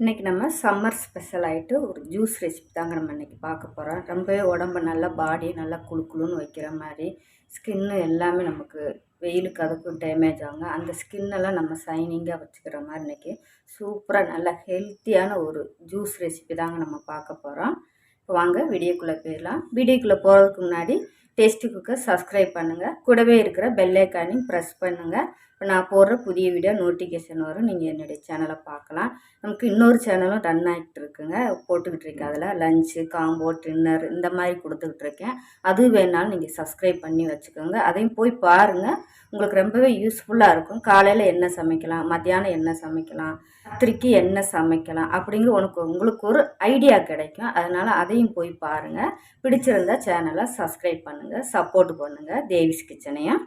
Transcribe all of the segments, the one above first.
இன்றைக்கி நம்ம summer special ஆகிட்டு ஒரு ஜூஸ் ரெசிபி தாங்க நம்ம இன்றைக்கி பார்க்க போகிறோம் ரொம்பவே உடம்பு நல்லா பாடி நல்லா குளு குளுன்னு வைக்கிற மாதிரி ஸ்கின்னு எல்லாமே நமக்கு வெயிலுக்கு அதுக்கும் டேமேஜ் ஆகுங்க. அந்த ஸ்கின்னெல்லாம் நம்ம சைனிங்காக வச்சுக்கிற மாதிரி இன்றைக்கி சூப்பராக நல்லா ஹெல்த்தியான ஒரு ஜூஸ் ரெசிபி தாங்க நம்ம பார்க்க போகிறோம் இப்போ வாங்க வீடியோக்குள்ளே போயிடலாம். வீடியோக்குள்ளே போகிறதுக்கு முன்னாடி டேஸ்டி குக்கர் சப்ஸ்கிரைப் பண்ணுங்கள் கூடவே இருக்கிற பெல்லைக்கானையும் ப்ரெஸ் பண்ணுங்கள் இப்போ நான் போடுற புதிய வீடியோ நோட்டிஃபிகேஷன் வரும். நீங்கள் என்னுடைய சேனலை பார்க்கலாம். நமக்கு இன்னொரு சேனலும் ரன் ஆகிட்டு இருக்குங்க. போட்டுக்கிட்டு இருக்கேன். அதில் லஞ்சு காம்போ டின்னர் இந்த மாதிரி கொடுத்துக்கிட்டு இருக்கேன். அது வேணாலும் நீங்கள் சப்ஸ்கிரைப் பண்ணி வச்சுக்கோங்க. அதையும் போய் பாருங்கள் உங்களுக்கு ரொம்பவே யூஸ்ஃபுல்லாக இருக்கும். காலையில் என்ன சமைக்கலாம்? மத்தியானம் என்ன சமைக்கலாம்? ராத்திரிக்கு என்ன சமைக்கலாம்? அப்படிங்கிற உனக்கு உங்களுக்கு ஒரு ஐடியா கிடைக்கும். அதனால் அதையும் போய் பாருங்கள் பிடிச்சிருந்தா சேனலை சப்ஸ்கிரைப் பண்ணுங்கள் சப்போர்ட் பண்ணுங்கள் தேவிஸ் கிச்சனையும்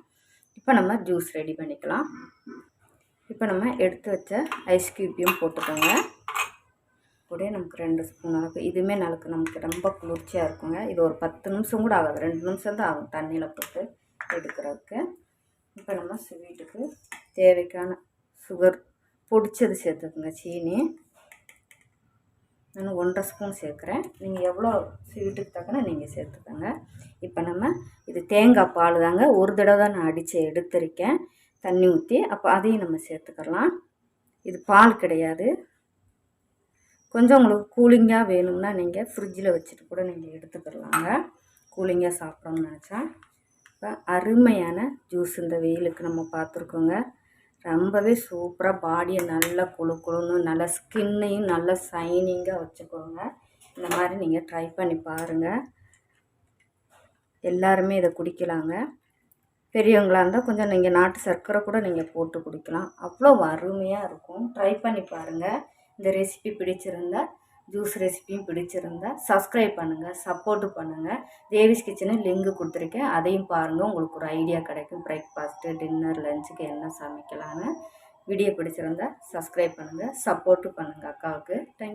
இப்போ நம்ம ஜூஸ் ரெடி பண்ணிக்கலாம். இப்போ நம்ம எடுத்து வச்ச ஐஸ் க்யூப்பையும் போட்டுக்கோங்க. கூட நமக்கு ரெண்டு ஸ்பூன் அளவுக்கு இதுவுமே நமக்கு நமக்கு ரொம்ப குளிர்ச்சியாக இருக்குங்க. இது ஒரு பத்து நிமிஷம் கூட ஆகாது. ரெண்டு நிமிஷம் தான் ஆகும் தண்ணியில் போட்டு எடுக்கிறதுக்கு. இப்போ நம்ம ஸ்வீட்டுக்கு தேவைக்கான சுகர் பொடிச்சது சேர்த்துக்குங்க சீனி. நான் ஒன்றரை ஸ்பூன் சேர்க்குறேன். நீங்கள் எவ்வளோ ஸ்வீட்டுக்கு தக்கன நீங்கள் சேர்த்துக்கோங்க. இப்போ நம்ம இது தேங்காய் பால் தாங்க ஒரு தடவை தான் நான் அடித்து எடுத்திருக்கேன். தண்ணி ஊற்றி அப்போ அதையும் நம்ம சேர்த்துக்கலாம். இது பால் கிடையாது. கொஞ்சம் உங்களுக்கு கூலிங்காக வேணும்னா நீங்கள் ஃப்ரிட்ஜில் வச்சுட்டு கூட நீங்கள் எடுத்துக்கிடலாங்க கூலிங்காக சாப்பிட்றோம்னு நினச்சா. இப்போ அருமையான ஜூஸ் இந்த வெயிலுக்கு நம்ம பார்த்துருக்கோங்க ரொம்பவே சூப்பராக பாடியை நல்லா குழு குழுன்னு நல்லா ஸ்கின்னையும் நல்லா சைனிங்காக வச்சுக்கோங்க. இந்த மாதிரி நீங்கள் ட்ரை பண்ணி பாருங்கள் எல்லாருமே இதை குடிக்கலாங்க. பெரியவங்களாக இருந்தால் கொஞ்சம் நீங்கள் நாட்டு சர்க்கரை கூட நீங்கள் போட்டு குடிக்கலாம். அவ்வளோ அருமையாக இருக்கும். ட்ரை பண்ணி பாருங்கள் இந்த ரெசிபி பிடிச்சிருந்தா ஜூஸ் ரெசிபியும் பிடிச்சிருந்தா சப்ஸ்கிரைப் பண்ணுங்கள் சப்போர்ட்டு பண்ணுங்கள் தேவிஸ் கிச்சனு லிங்க் கொடுத்துருக்கேன். அதையும் பாருங்கள் உங்களுக்கு ஒரு ஐடியா கிடைக்கும். பிரேக்ஃபாஸ்ட்டு டின்னர் லஞ்சுக்கு என்ன சமைக்கலான்னு வீடியோ பிடிச்சிருந்தா சப்ஸ்கிரைப் பண்ணுங்கள் சப்போர்ட்டு பண்ணுங்கள் அக்காவுக்கு. தேங்க்